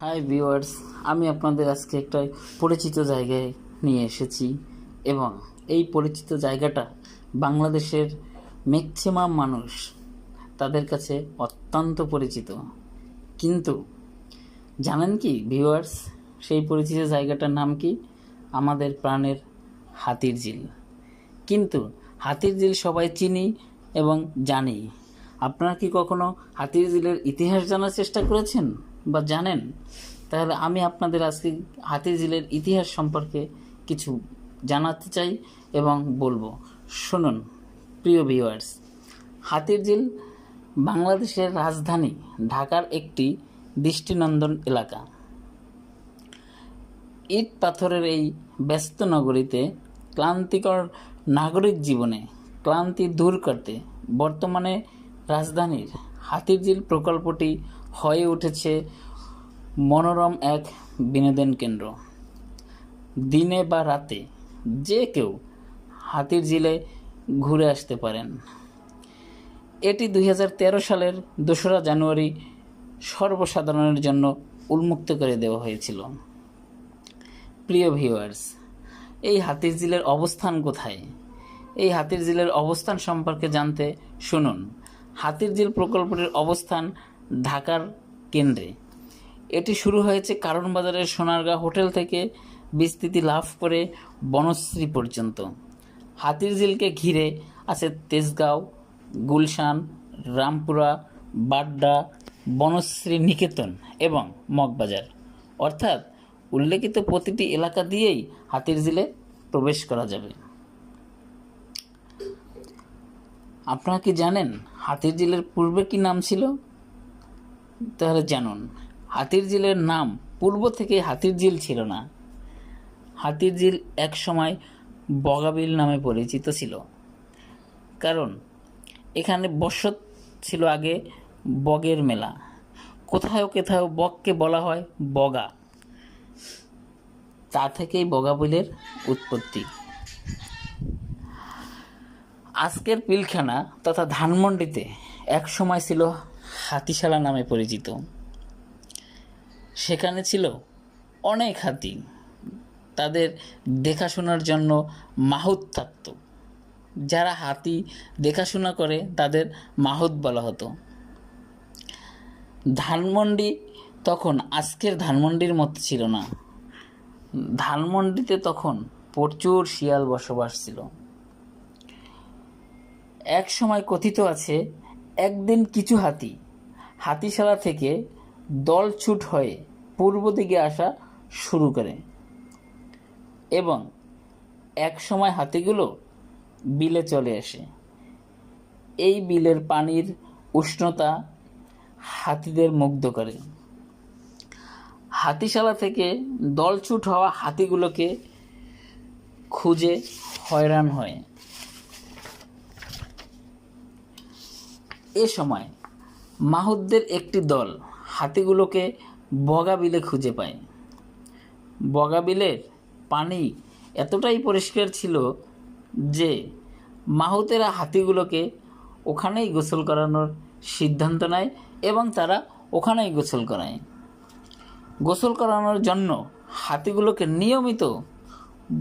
Hi viewers আমি আপনাদের আজকে একটা পরিচিত জায়গায় নিয়ে এসেছি এবং এই পরিচিত জায়গাটা বাংলাদেশের ম্যাক্সিমাম মানুষ তাদের কাছে অত্যন্ত পরিচিত। কিন্তু জানেন কি ভিউয়ার্স সেই পরিচিত জায়গাটার নাম কি? আমাদের প্রাণের হাতির ঝিল। কিন্তু হাতির ঝিল সবাই চিনি এবং জানি আপনারা কি কখনো হাতির ঝিলের ইতিহাস জানার চেষ্টা করেছেন? বা জানেন, তাহলে আমি আপনাদের আজকে হাতির ঝিলের ইতিহাস সম্পর্কে কিছু জানাতে চাই এবং বলব। শুনুন, প্রিয় ভিউয়ার্স হাতির ঝিল বাংলাদেশের রাজধানী, ঢাকার একটি দৃষ্টিনন্দন এলাকা। ইট পাথরের এই ব্যস্ত নগরীতে ক্লান্তিকর নাগরিক জীবনে ক্লান্তি দূর করতে বর্তমানে রাজধানীর হাতিরঝিল প্রকল্পটি হয়ে উঠেছে মনোরম এক বিনোদন কেন্দ্র। দিনে বা রাতে যে কেউ হাতির ঝিলে ঘুরে আসতে পারেন। এটি দুই হাজার তেরো সালের দোসরা জানুয়ারি সর্বসাধারণের জন্য উন্মুক্ত করে দেওয়া হয়েছিল। প্রিয় ভিউয়ার্স, এই হাতির ঝিলের অবস্থান কোথায়? এই হাতির ঝিলের অবস্থান সম্পর্কে জানতে শুনুন। হাতির ঝিল প্রকল্পটির অবস্থান ঢাকার কেন্দ্রে। এটি শুরু হয়েছে কারণ বাজারের সোনারগাঁ হোটেল থেকে, বিস্তৃতি লাভ করে বনশ্রী পর্যন্ত। হাতির ঝিলকে ঘিরে আছে তেজগাঁও, গুলশান, রামপুরা, বাড্ডা, বনশ্রী নিকেতন এবং মগবাজার। অর্থাৎ উল্লেখিত প্রতিটি এলাকা দিয়েই হাতির ঝিলে প্রবেশ করা যাবে। আপনারা কি জানেন হাতির ঝিলের পূর্বে কি নাম ছিল? তাহলে জানুন, হাতির ঝিলের নাম পূর্ব থেকে হাতির ঝিল ছিল না। হাতির ঝিল এক সময় বগাবিল নামে পরিচিত ছিল। কারণ, এখানে বসত ছিল আগে বগের মেলা। কোথাও কোথাও বককে বলা হয় বগা। তা থেকেই বগাবিলের উৎপত্তি। আজকের পিলখানা তথা ধানমন্ডিতে এক সময় ছিল হাতিশালা নামে পরিচিত। সেখানে ছিল অনেক হাতি। তাদের দেখাশোনার জন্য মাহুত থাকত। যারা হাতি দেখাশোনা করে, তাদের মাহুত বলা হতো। ধানমন্ডি তখন আজকের ধানমন্ডির মতো ছিল না। ধানমন্ডিতে তখন প্রচুর শিয়াল বসবাস ছিল। এক সময় কথিত আছে, একদিন কিছু হাতি হাতিশালা থেকে দলছুট হয়ে পূর্ব দিকে আসা শুরু করে। এবং এক সময় হাতিগুলো বিলে চলে আসে। এই বিলের পানির উষ্ণতা হাতিদের মুগ্ধ করে। হাতিশালা থেকে দলছুট হওয়া হাতিগুলোকে খুঁজে হয়রান হয়। এ সময় মাহুদদের একটি দল হাতিগুলোকে বগাবিলে খুঁজে পায়। বগাবিলের পানি এতটাই পরিষ্কার ছিল যে মাহুতেরা হাতিগুলোকে ওখানেই গোসল করানোর সিদ্ধান্ত নেয় এবং তারা ওখানেই গোসল করায়। গোসল করানোর জন্য হাতিগুলোকে নিয়মিত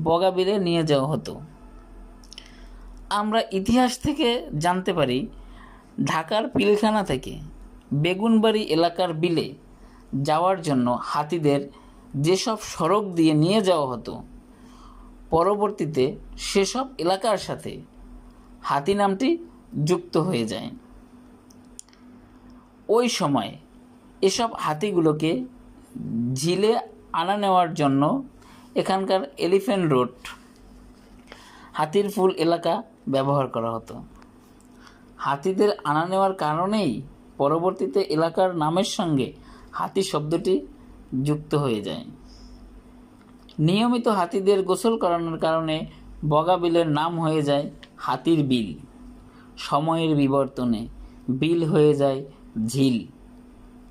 বগাবিলে নিয়ে যাওয়া হতো। আমরা ইতিহাস থেকে জানতে পারি ঢাকার পিলখানা থেকে বেগুনবাড়ি এলাকার বিলে যাওয়ার জন্য হাতিদের যেসব সড়ক দিয়ে নিয়ে যাওয়া হতো, পরবর্তীতে সেসব এলাকার সাথে হাতি নামটি যুক্ত হয়ে যায়। ওই সময় এসব হাতিগুলোকে ঝিলে আনা নেওয়ার জন্য এখানকার এলিফ্যান্ট রোড হাতির ফুল এলাকা ব্যবহার করা হতো। হাতিদের আনা নেওয়ার কারণেই পরবর্তীতে এলাকার নামের সঙ্গে হাতি শব্দটি যুক্ত হয়ে যায়। নিয়মিত হাতিদের গোসল করানোর কারণে বগা বিলের নাম হয়ে যায় হাতির বিল। সময়ের বিবর্তনে বিল হয়ে যায় ঝিল।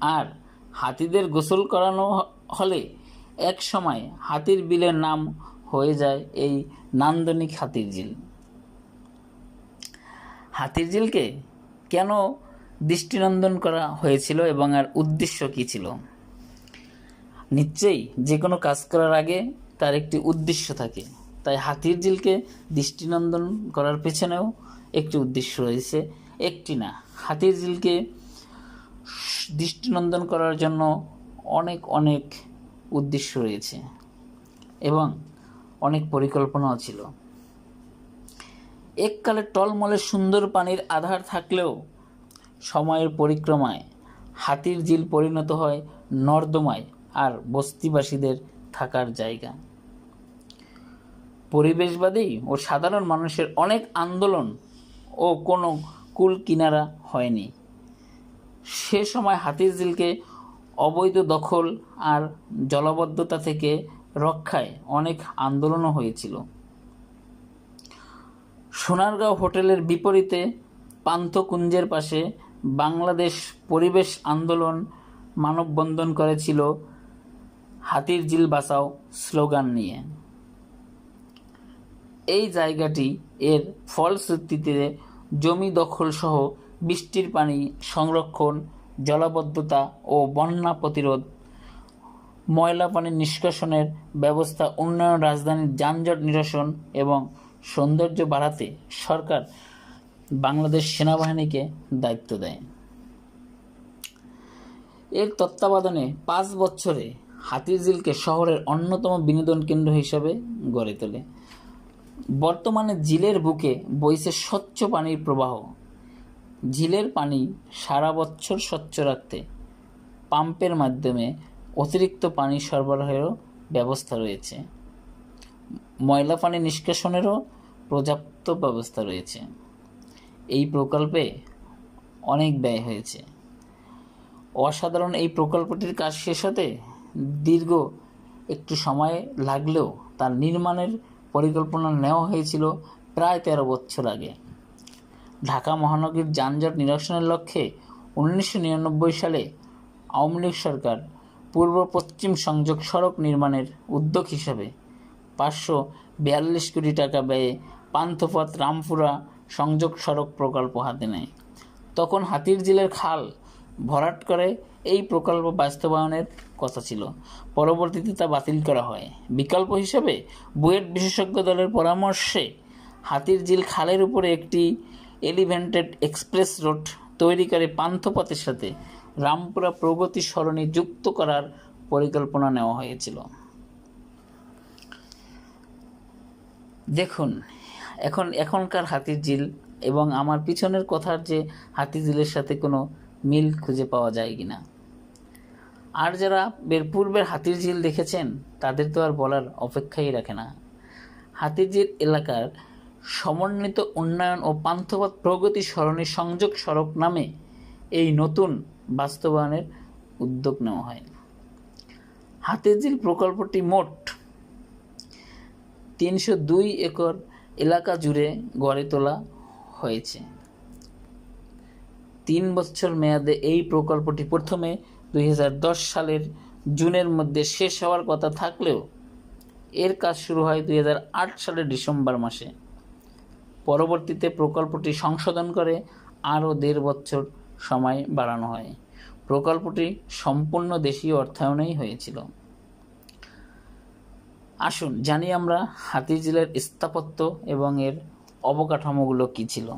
আর হাতিদের গোসল করানো হলে এক সময় হাতির বিলের নাম হয়ে যায় এই নান্দনিক হাতির ঝিল। হাতির ঝিলকে কেন দৃষ্টিনন্দন করা হয়েছিল এবং আর উদ্দেশ্য কী ছিল? নিশ্চয়ই যে কোনো কাজ করার আগে তার একটি উদ্দেশ্য থাকে। তাই হাতির ঝিলকে দৃষ্টিনন্দন করার পেছনেও একটি উদ্দেশ্য রয়েছে। একটি না, হাতির ঝিলকে দৃষ্টিনন্দন করার জন্য অনেক অনেক উদ্দেশ্য রয়েছে এবং অনেক পরিকল্পনাও ছিল। এককালে টলমলে সুন্দর পানির আধার থাকলেও সময়ের পরিক্রমায় হাতির ঝিল পরিণত হয় নর্দমায় আর বস্তিবাসীদের থাকার জায়গা। পরিবেশবাদী ও সাধারণ মানুষের অনেক আন্দোলন ও কোনো কুল কিনারা হয়নি। সে সময় হাতির ঝিলকে অবৈধ দখল আর জলাবদ্ধতা থেকে রক্ষায় অনেক আন্দোলনও হয়েছিল। সোনারগাঁও হোটেলের বিপরীতে পান্থকুঞ্জের পাশে বাংলাদেশ পরিবেশ আন্দোলন মানববন্ধন করেছিল হাতির জিল বাঁচাও স্লোগান নিয়ে। এই জায়গাটি এর ফলশ্রুতিতে জমি দখল সহ বৃষ্টির পানি সংরক্ষণ, জলাবদ্ধতা ও বন্যা প্রতিরোধ, ময়লা পানি নিষ্কাশনের ব্যবস্থা, উন্নয়ন, রাজধানীর যানজট নিরসন এবং সৌন্দর্য বাড়াতে সরকার বাংলাদেশ সেনাবাহিনীকে দায়িত্ব দেয়। এর তত্ত্বাবধানে পাঁচ বছরে হাতিরঝিলকে শহরের অন্যতম বিনোদন কেন্দ্র হিসাবে গড়ে তোলে। বর্তমানে ঝিলের বুকে বইছে স্বচ্ছ পানির প্রবাহ। ঝিলের পানি সারা বছর স্বচ্ছ রাখতে পাম্পের মাধ্যমে অতিরিক্ত পানি সরবরাহেরও ব্যবস্থা রয়েছে। ময়লা পানি নিষ্কাশনেরও পর্যাপ্ত ব্যবস্থা রয়েছে। এই প্রকল্পে অনেক ব্যয় হয়েছে। অসাধারণ এই প্রকল্পটির কাজ শেষ হতে দীর্ঘ একটু সময় লাগলেও তার নির্মাণের পরিকল্পনা নেওয়া হয়েছিল প্রায় তেরো বছর আগে। ঢাকা মহানগরীর যানজট নিরসনের লক্ষ্যে উনিশশো নিরানব্বই সালে আওয়ামী লীগ সরকার পূর্ব পশ্চিম সংযোগ সড়ক নির্মাণের উদ্যোগ হিসাবে পাঁচশো বিয়াল্লিশ কোটি টাকা ব্যয়ে পান্থপথ রামপুরা সংযোগ সড়ক প্রকল্প হাতে নেয়। তখন হাতির ঝিলের খাল ভরাট করে এই প্রকল্প বাস্তবায়নের কথা ছিল। পরবর্তীতে তা বাতিল করা হয়। বিকল্প হিসেবে বুয়েট বিশেষজ্ঞ দলের পরামর্শে হাতির ঝিল খালের উপরে একটি এলিভেন্টেড এক্সপ্রেস রোড তৈরি করে পান্থপথের সাথে রামপুরা প্রগতি সরণি যুক্ত করার পরিকল্পনা নেওয়া হয়েছিল। দেখুন, এখন, এখনকার হাতির ঝিল এবং আমার পিছনের কথার যে হাতি ঝিলের সাথে কোনো মিল খুঁজে পাওয়া যায় কি না? আর যারা এর পূর্বের হাতির ঝিল দেখেছেন, তাদের তো আর বলার অপেক্ষাই রাখে না। হাতির ঝিল এলাকার সমন্বিত উন্নয়ন ও পান্থপথ প্রগতি সরণি সংযোগ সড়ক নামে এই নতুন বাস্তবায়নের উদ্যোগ নেওয়া হয়। হাতির ঝিল প্রকল্পটি মোট তিনশো দুই একর এলাকা জুড়ে গড়ে তোলা হয়েছে। তিন বছর মেয়াদে এই প্রকল্পটি প্রথমে দুই হাজার দশ সালের জুনের মধ্যে শেষ হওয়ার কথা থাকলেও এর কাজ শুরু হয় দুই হাজার আট সালের ডিসেম্বর মাসে। পরবর্তীতে প্রকল্পটি সংশোধন করে আরও দেড় বছর সময় বাড়ানো হয়। প্রকল্পটি সম্পূর্ণ দেশীয় অর্থায়নেই হয়েছিল। আসুন, জানি আমরা হাতি জেলার স্থাপত্য এবং এর অবকাঠামোগুলো কী ছিল।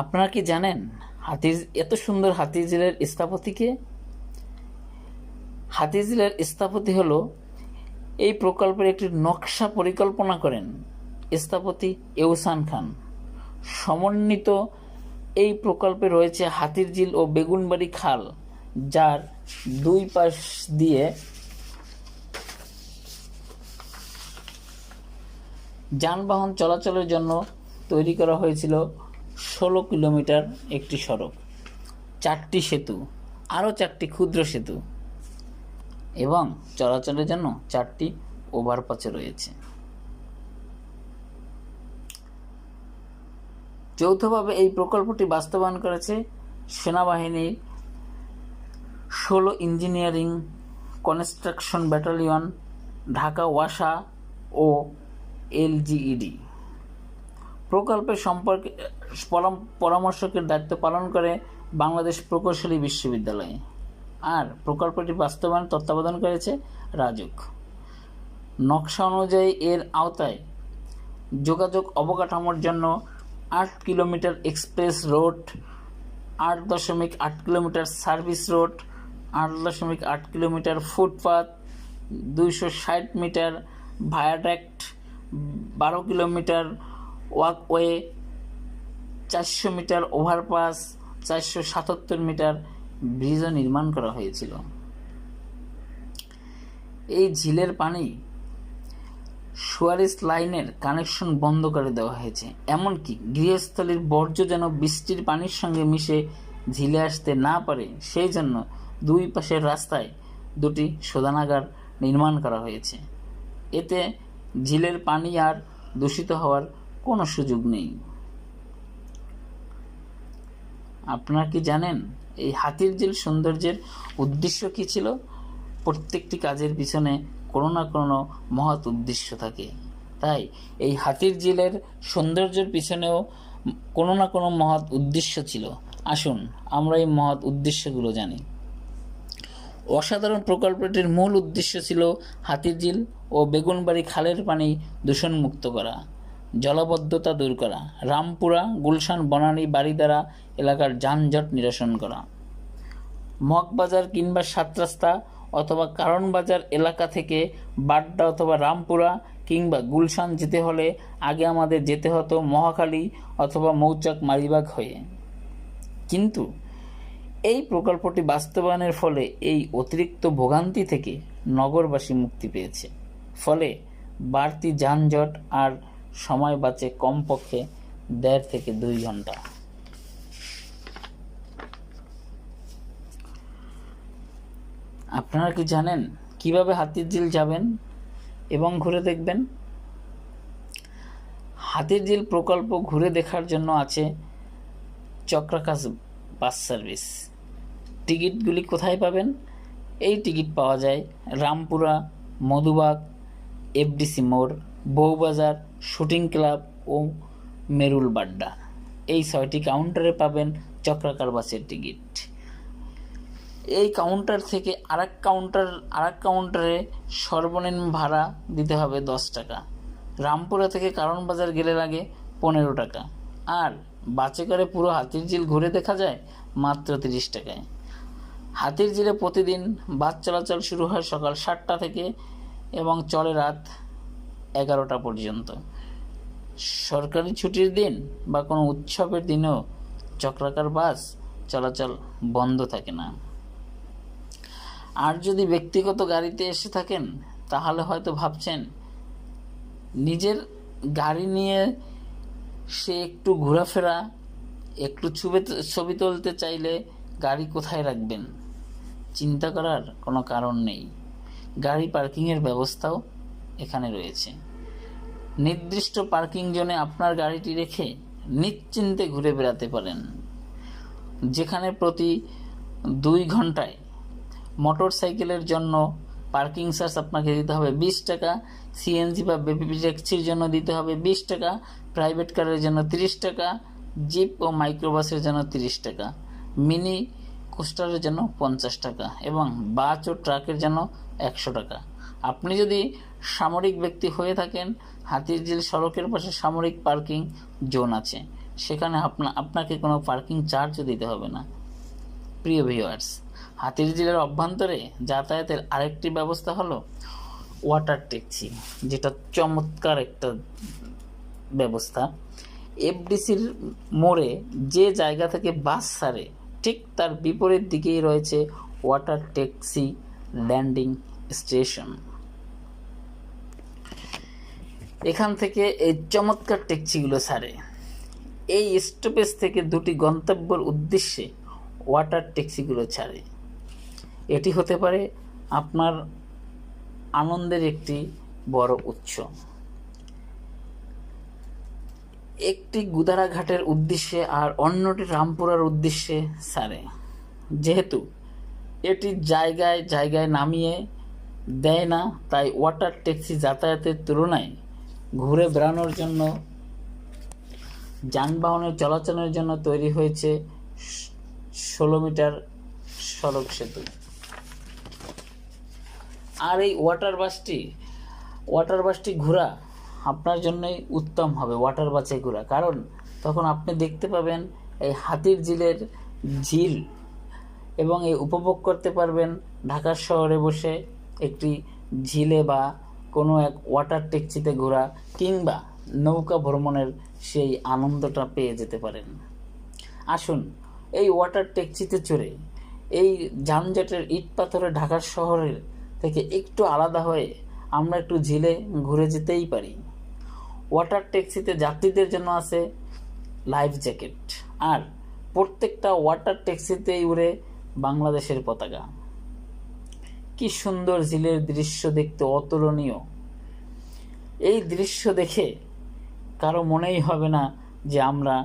আপনারা কি জানেন হাতির এত সুন্দর হাতি জেলার স্থাপতিকে হাতি জেলার স্থপতি হলো, এই প্রকল্পের একটি নকশা পরিকল্পনা করেন স্থাপতি এহসান খান। সমন্বিত এই প্রকল্পে রয়েছে হাতির ঝিল ও বেগুনবাড়ি খাল, যার দুই পাশ দিয়ে যানবাহন চলাচলের জন্য তৈরি করা হয়েছিল ষোলো কিলোমিটার একটি সড়ক, চারটি সেতু, আরও চারটি ক্ষুদ্র সেতু এবং চলাচলের জন্য চারটি ওভারপাচে রয়েছে। যৌথভাবে এই প্রকল্পটি বাস্তবায়ন করেছে সেনাবাহিনীর ষোলো ইঞ্জিনিয়ারিং কনস্ট্রাকশন ব্যাটালিয়ন ঢাকা ওয়াসা ও এলজিইডি। প্রকল্পের সম্পর্কে পরামর্শকের দায়িত্ব পালন করে বাংলাদেশ প্রকৌশলী বিশ্ববিদ্যালয়। আর প্রকল্পটি বাস্তবায়ন তত্ত্বাবধান করেছে রাজুক। নকশা অনুযায়ী এর আওতায় যোগাযোগ অবকাঠামোর জন্য আট কিলোমিটার এক্সপ্রেস রোড, আট দশমিক আট কিলোমিটার সার্ভিস রোড, আট দশমিক আট কিলোমিটার ফুটপাথ দুইশো ষাট মিটার ভায়াডাক্ট বারো কিলোমিটার ওয়াকওয়ে চারশো মিটার ওভারপাস চারশো সাতাত্তর মিটার ব্রিজও নির্মাণ করা হয়েছিল। এই ঝিলের পানি সুয়ারেস লাইনের কানেকশন বন্ধ করে দেওয়া হয়েছে। এমনকি গৃহস্থলীর বর্জ্য যেন বৃষ্টির পানির সঙ্গে মিশে ঝিলে আসতে না পারে, সেই জন্য দুই পাশের রাস্তায় দুটি শোধনাগার নির্মাণ করা হয়েছে। এতে ঝিলের পানি আর দূষিত হওয়ার কোনো সুযোগ নেই। আপনারা কি জানেন, এই হাতির ঝিল সৌন্দর্যের উদ্দেশ্য কি ছিল? প্রত্যেকটি কাজের পিছনে কোনো না কোনো মহৎ উদ্দেশ্য থাকে। তাই এই হাতির ঝিলের সৌন্দর্যের পিছনেও কোনো না কোনো মহৎ উদ্দেশ্য ছিল। আসুন আমরা এই মহৎ উদ্দেশ্যগুলো জানি। অসাধারণ প্রকল্পটির মূল উদ্দেশ্য ছিল হাতিরঝিল ও বেগুনবাড়ি খালের পানি দূষণমুক্ত করা, জলাবদ্ধতা দূর করা, রামপুরা, গুলশান, বনানী বাড়িদারা এলাকার যানজট নিরসন করা। মগবাজার কিংবা সাতরাস্তা অথবা কারণবাজার এলাকা থেকে বাড্ডা অথবা রামপুরা কিংবা গুলশান যেতে হলে আগে আমাদের যেতে হতো মহাখালী অথবা মৌচাক মালিবাগ হয়ে। কিন্তু এই প্রকল্পটি বাস্তবায়নের ফলে এই অতিরিক্ত ভোগান্তি থেকে নগরবাসী মুক্তি পেয়েছে। ফলে বাড়তি যানজট আর সময় বাঁচে কমপক্ষে দেড় থেকে দুই ঘণ্টা। আপনারা কি জানেন কীভাবে হাতির ঝিল যাবেন এবং ঘুরে দেখবেন? হাতির ঝিল প্রকল্প ঘুরে দেখার জন্য আছে চক্রাকাশ বাস সার্ভিস। টিকিটগুলি কোথায় পাবেন? এই টিকিট পাওয়া যায় রামপুরা, মধুবাগ, এফডিসি মোড়, বউবাজার, শুটিং ক্লাব ও মেরুল বাড্ডা এই ছয়টি কাউন্টারে পাবেন চক্রাকার বাসের টিকিট। এই কাউন্টার থেকে আরেক কাউন্টার, আরেক কাউন্টারে সর্বনিম্ন ভাড়া দিতে হবে দশ টাকা। রামপুরা থেকে কারণ বাজার গেলে লাগে পনেরো টাকা। আর বাসে করে পুরো হাতির ঝিল ঘুরে দেখা যায় মাত্র তিরিশ টাকায়। হাতির ঝিলে প্রতিদিন বাস চলাচল শুরু হয় সকাল সাতটা থেকে এবং চলে রাত এগারোটা পর্যন্ত। সরকারি ছুটির দিন বা কোনো উৎসবের দিনেও চক্রাকার বাস চলাচল বন্ধ থাকে না। আর যদি ব্যক্তিগত গাড়িতে এসে থাকেন, তাহলে হয়তো ভাবছেন, নিজের গাড়ি নিয়ে সে একটু ঘোরাফেরা, একটু ছবি ছবি তুলতে চাইলে গাড়ি কোথায় রাখবেন? চিন্তা করার কোনো কারণ নেই। গাড়ি পার্কিংয়ের ব্যবস্থাও এখানে রয়েছে। নির্দিষ্ট পার্কিং জোনে আপনার গাড়িটি রেখে নিশ্চিন্তে ঘুরে বেড়াতে পারেন। যেখানে প্রতি দুই ঘন্টায় মোটর সাইকেলের জন্য পার্কিং চার্জ আপনাকে দিতে হবে বিশ টাকা, সিএনজি বা বেবি ট্যাক্সির জন্য দিতে হবে বিশ টাকা, প্রাইভেট কারের জন্য তিরিশ টাকা, জিপ ও মাইক্রোবাসের জন্য তিরিশ টাকা। মিনি কোস্টারের জন্য পঞ্চাশ টাকা এবং বাস ও ট্রাকের জন্য একশো টাকা। আপনি যদি সামরিক ব্যক্তি হয়ে থাকেন হাতিরঝিল সড়কের পাশে সামরিক পার্কিং জোন আছে, সেখানে আপনা আপনাকে কোনো পার্কিং চার্জও দিতে হবে না। প্রিয় ভিউয়ার্স হাতির জেলার অভ্যন্তরে যাতায়াতের আরেকটি ব্যবস্থা হলো ওয়াটার ট্যাক্সি যেটা চমৎকার একটা ব্যবস্থা। এফডিসির মোড়ে যে জায়গা থেকে বাস ছাড়ে ঠিক তার বিপরীত দিকেই রয়েছে ওয়াটার ট্যাক্সি ল্যান্ডিং স্টেশন এখান থেকে এই চমৎকার ট্যাক্সিগুলো ছাড়ে। এই স্টপেজ থেকে দুটি গন্তব্যের উদ্দেশ্যে ওয়াটার ট্যাক্সিগুলো ছাড়ে। এটি হতে পারে আপনার আনন্দের একটি বড় উৎস। একটি গুদারাঘাটের উদ্দেশ্যে আর অন্যটি রামপুরার উদ্দেশ্যে সারে। যেহেতু এটি জায়গায় জায়গায় নামিয়ে দেয় না, তাই ওয়াটার ট্যাক্সি যাতায়াতের তুলনায় ঘুরে বেড়ানোর জন্য, যানবাহনের চলাচলের জন্য তৈরি হয়েছে ষোলো মিটার সড়ক সেতু। আর এই ওয়াটার বাসটি ওয়াটার বাসটি ঘোরা আপনার জন্যই উত্তম হবে ওয়াটার ঘোরা কারণ তখন আপনি দেখতে পাবেন এই হাতির ঝিলের ঝিল এবং এই উপভোগ করতে পারবেন ঢাকা শহরে বসে একটি ঝিলে বা কোনো এক ওয়াটার ট্যাক্সিতে ঘোরা কিংবা নৌকা ভ্রমণের সেই আনন্দটা পেয়ে যেতে পারেন। আসুন, এই ওয়াটার ট্যাক্সিতে চড়ে এই যানজটের ইট পাথরে ঢাকার শহরের থেকে একটু আলাদা হয়ে আমরা একটু ঝিলে ঘুরে যেতেই পারি। ওয়াটার ট্যাক্সিতে যাত্রীদের জন্য আছে লাইফ জ্যাকেট। আর প্রত্যেকটা ওয়াটার ট্যাক্সিতেই উড়ে বাংলাদেশের পতাকা। কি সুন্দর ঝিলের দৃশ্য দেখতে অতুলনীয়। এই দৃশ্য দেখে কারও মনেই হবে না যে আমরা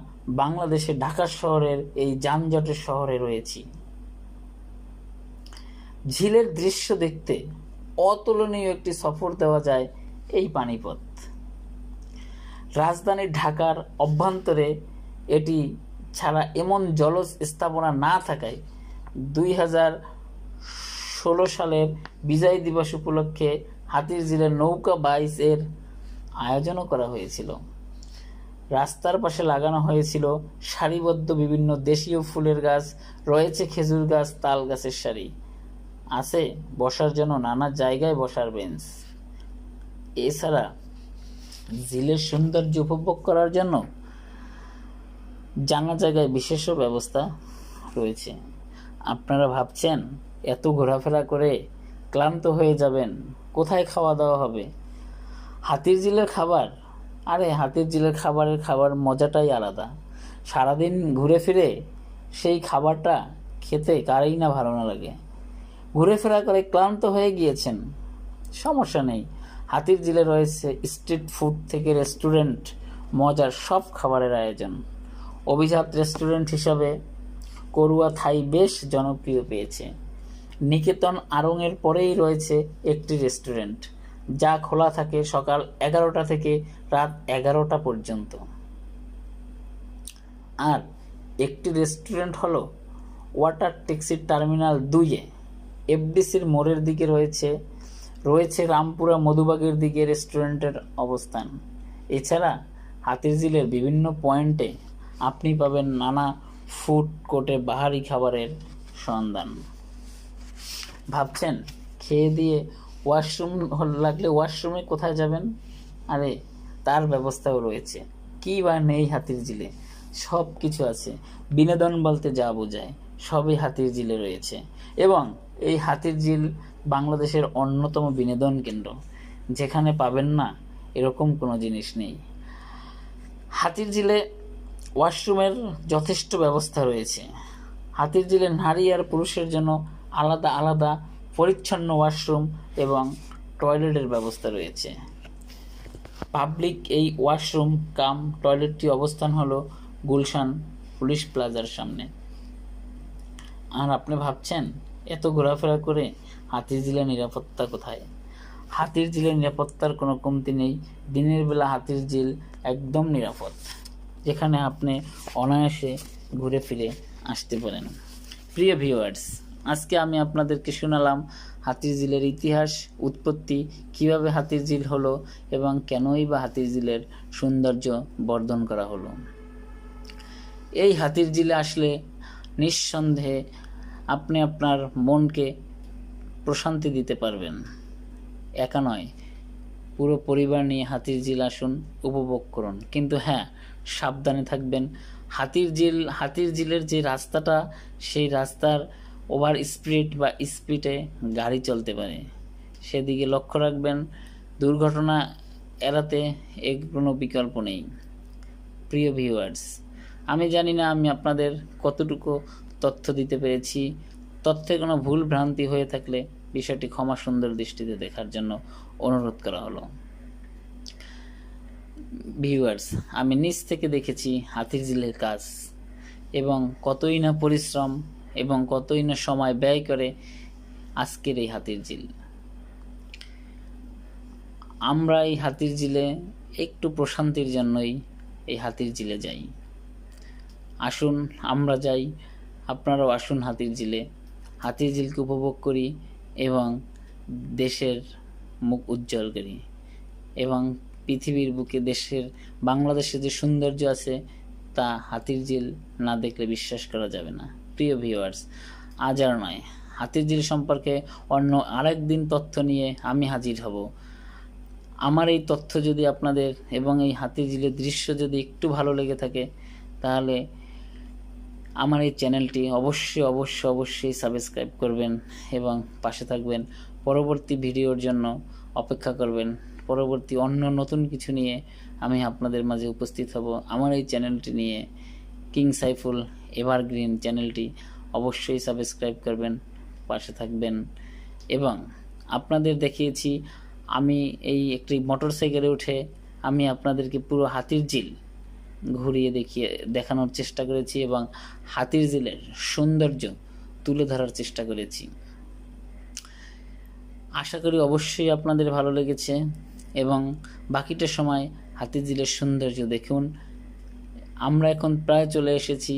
বাংলাদেশে ঢাকা শহরের এই যানজটের শহরে রয়েছি। ঝিলের দৃশ্য দেখতে অতুলনীয় একটি সফর দেওয়া যায় এই পানিপথ। রাজধানী ঢাকার অভ্যন্তরে এটি ছাড়া এমন জলজ স্থাপনা না থাকায় দুই হাজার ষোলো সালের বিজয় দিবস উপলক্ষে হাতির ঝিলের নৌকা বাইস এর আয়োজনও করা হয়েছিল। রাস্তার পাশে লাগানো হয়েছিল সারিবদ্ধ বিভিন্ন দেশীয় ফুলের গাছ, রয়েছে খেজুর গাছ, তাল গাছের সারি। আছে বসার জন্য নানা জায়গায় বসার বেঞ্চ। এছাড়া ঝিলের সৌন্দর্য উপভোগ করার জন্য জানা জায়গায় বিশেষ ব্যবস্থা রয়েছে। আপনারা ভাবছেন, এত ঘোরাফেরা করে ক্লান্ত হয়ে যাবেন, কোথায় খাওয়া দাওয়া হবে? হাতির ঝিলের খাবার? আরে, হাতির জিলের খাবারের খাবার মজাটাই আলাদা। সারাদিন ঘুরে ফিরে সেই খাবারটা খেতে কারই না ভালো না লাগে। ঘুরে ফেরা করে ক্লান্ত হয়ে গিয়েছেন, সমস্যা নেই। হাতির রয়েছে স্ট্রিট ফুড থেকে রেস্টুরেন্ট, মজার সব খাবারের আয়োজন। অভিজাত রেস্টুরেন্ট হিসাবে করুয়া থাই বেশ জনপ্রিয় পেয়েছে। নিকেতন আড়ংয়ের পরেই রয়েছে একটি রেস্টুরেন্ট, যা খোলা থাকে সকাল এগারোটা থেকে রাত এগারোটা পর্যন্ত। আর একটি রেস্টুরেন্ট হলো ওয়াটার ট্যাক্সি টার্মিনাল দুইয়ে। এফডিসির মোড়ের দিকে রয়েছে রয়েছে রামপুরা মধুবাগের দিকে রেস্টুরেন্টের অবস্থান। এছাড়া হাতির হাতিরঝিলের বিভিন্ন পয়েন্টে আপনি পাবেন নানা ফুড কোর্টে বাহারি খাবারের সন্ধান। ভাবছেন, খেয়ে দিয়ে ওয়াশরুম লাগলে ওয়াশরুমে কোথায় যাবেন? আরে, তার ব্যবস্থাও রয়েছে। কী বা নেই হাতির ঝিলে সব কিছু আছে। বিনোদন বলতে যা বোঝায়, সবই হাতির ঝিলে রয়েছে। এবং এই হাতির ঝিল বাংলাদেশের অন্যতম বিনোদন কেন্দ্র। যেখানে পাবেন না এরকম কোনো জিনিস নেই। হাতির ঝিলে ওয়াশরুমের যথেষ্ট ব্যবস্থা রয়েছে। হাতির ঝিলে নারী আর পুরুষের জন্য আলাদা আলাদা পরিচ্ছন্ন ওয়াশরুম এবং টয়লেটের ব্যবস্থা রয়েছে। পাবলিক এই ওয়াশরুম কাম টয়লেটটি অবস্থান হলো গুলশান পুলিশ প্লাজার সামনে। আর আপনি ভাবছেন, এত ঘোরাফেরা করে হাতির ঝিলের নিরাপত্তা কোথায়? হাতির ঝিলের নিরাপত্তার কোনো কমতি নেই। দিনের বেলা হাতির ঝিল একদম নিরাপদ, যেখানে আপনি অনায়াসে ঘুরে ফিরে আসতে পারেন। প্রিয় ভিউয়ার্স, আজকে আমি আপনাদেরকে শোনালাম হাতির ঝিলের ইতিহাস, উৎপত্তি, কীভাবে হাতির ঝিল হলো এবং কেনই বা হাতির ঝিলের সৌন্দর্য বর্ধন করা হলো। এই হাতির ঝিলে আসলে নিঃসন্দেহে আপনি আপনার মনকে প্রশান্তি দিতে পারবেন। একা নয়, পুরো পরিবার নিয়ে হাতির ঝিল আসুন, উপভোগ করুন। কিন্তু হ্যাঁ সাবধানে থাকবেন। হাতির ঝিল, হাতির ঝিলের যে রাস্তাটা, সেই রাস্তার ওভার স্পিড বা স্পিডে গাড়ি চলতে পারে। সেদিকে লক্ষ্য রাখবেন, দুর্ঘটনা এড়াতে এর কোনো বিকল্প নেই। প্রিয় ভিউয়ার্স আমি জানি না আমি আপনাদের কতটুকু তথ্য দিতে পেরেছি। তথ্যে কোনো ভুল ভ্রান্তি হয়ে থাকলে বিষয়টি ক্ষমা সুন্দর দৃষ্টিতে দেখার জন্য অনুরোধ করা হলো। ভিউয়ার্স আমি নিজ থেকে দেখেছি হাতির ঝিলের কাজ এবং কতই না পরিশ্রম এবং কতই না সময় ব্যয় করে আজকের এই হাতির ঝিল আমরা এই হাতির ঝিলে একটু প্রশান্তির জন্যই এই হাতির ঝিলে যাই। আসুন, আমরা যাই, আপনারাও আসুন হাতির ঝিলে হাতির ঝিলকে উপভোগ করি এবং দেশের মুখ উজ্জ্বল করি। এবং পৃথিবীর বুকে দেশের বাংলাদেশে যে সৌন্দর্য আছে, তা হাতির ঝিল না দেখলে বিশ্বাস করা যাবে না। প্রিয় ভিউয়ার্স আজ আর নয়। হাতির ঝিল সম্পর্কে অন্য আরেক দিন তথ্য নিয়ে আমি হাজির হব। আমার এই তথ্য যদি আপনাদের এবং এই হাতির ঝিলের দৃশ্য যদি একটু ভালো লেগে থাকে, তাহলে আমার এই চ্যানেলটি অবশ্যই অবশ্যই অবশ্যই সাবস্ক্রাইব করবেন এবং পাশে থাকবেন। পরবর্তী ভিডিওর জন্য অপেক্ষা করবেন। পরবর্তী অন্য নতুন কিছু নিয়ে আমি আপনাদের মাঝে উপস্থিত হব। আমার এই চ্যানেলটি নিয়ে কিং সাইফুল এভারগ্রিন চ্যানেলটি অবশ্যই সাবস্ক্রাইব করবেন, পাশে থাকবেন এবং আপনাদের দেখিয়েছি, আমি এই একটি মোটর সাইকেলে উঠে আমি আপনাদেরকে পুরো হাতির ঝিল ঘুরিয়ে দেখিয়ে, দেখানোর চেষ্টা করেছি এবং হাতির ঝিলের সৌন্দর্য তুলে ধরার চেষ্টা করেছি। আশা করি অবশ্যই আপনাদের ভালো লেগেছে এবং বাকিটা সময় হাতির ঝিলের সৌন্দর্য দেখুন। আমরা এখন প্রায় চলে এসেছি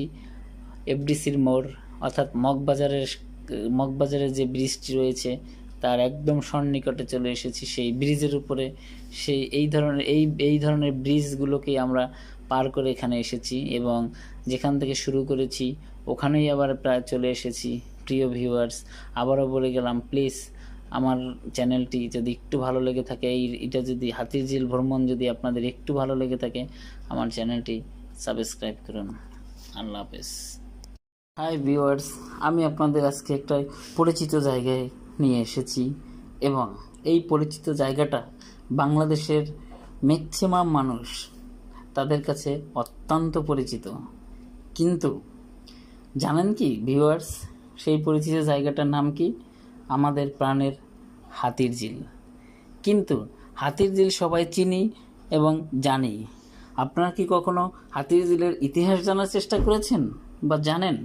এফডিসির মোড়, অর্থাৎ মগবাজারের মগবাজারের যে ব্রিজটি রয়েছে, তার একদম সন্নিকটে চলে এসেছি। সেই ব্রিজের উপরে সেই, এই ধরনের, এই এই ধরনের ব্রিজগুলোকেই আমরা পার করে এখানে এসেছি এবং যেখান থেকে শুরু করেছি, ওখানেই আবার প্রায় চলে এসেছি। প্রিয় ভিউয়ার্স আবারও বলে গেলাম প্লিজ আমার চ্যানেলটি যদি একটু ভালো লেগে থাকে, এই, এটা যদি হাতির ঝিল ভ্রমণ যদি আপনাদের একটু ভালো লেগে থাকে, আমার চ্যানেলটি সাবস্ক্রাইব করুন। আল্লাহ হাফেজ। হাই ভিউয়ার্স আমি আপনাদের আজকে একটা পরিচিত জায়গায় নিয়ে এসেছি এবং এই পরিচিত জায়গাটা বাংলাদেশের ম্যাক্সিমাম মানুষ তাদের কাছে অত্যন্ত পরিচিত। কিন্তু জানেন কি ভিউয়ার্স সেই পরিচিত জায়গাটার নাম কি? আমাদের প্রাণের হাতির ঝিল। কিন্তু হাতির ঝিল সবাই চিনি এবং জানি আপনারা কি কখনো হাতির ঝিলের ইতিহাস জানার চেষ্টা করেছেন বা জানেন?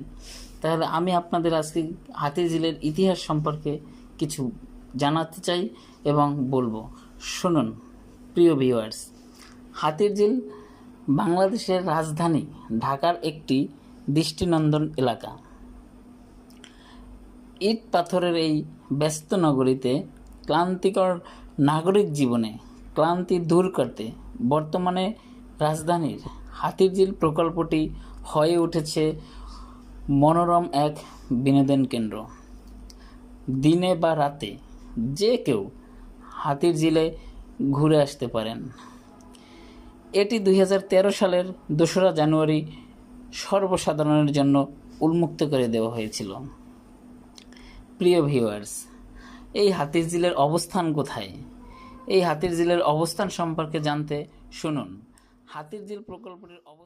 তাহলে আমি আপনাদের আজকে হাতির ঝিলের ইতিহাস সম্পর্কে কিছু জানাতে চাই এবং বলব। শুনুন, প্রিয় ভিউয়ার্স হাতির ঝিল বাংলাদেশের রাজধানী ঢাকার একটি দৃষ্টিনন্দন এলাকা। ইট পাথরের এই ব্যস্ত নগরীতে ক্লান্তিকর নাগরিক জীবনে ক্লান্তি দূর করতে বর্তমানে রাজধানীর হাতিরঝিল প্রকল্পটি হয়ে উঠেছে মনোরম এক বিনোদন কেন্দ্র। দিনে বা রাতে যে কেউ হাতির ঝিলে ঘুরে আসতে পারেন। এটি দুই হাজার তেরো সালের দোসরা জানুয়ারি সর্বসাধারণের জন্য উন্মুক্ত করে দেওয়া হয়েছিল। প্রিয় ভিউয়ার্স, এই হাতির জিলের অবস্থান কোথায়? এই হাতির জিলের অবস্থান সম্পর্কে জানতে শুনুন। হাতির জিল প্রকল্পটির অবস্থান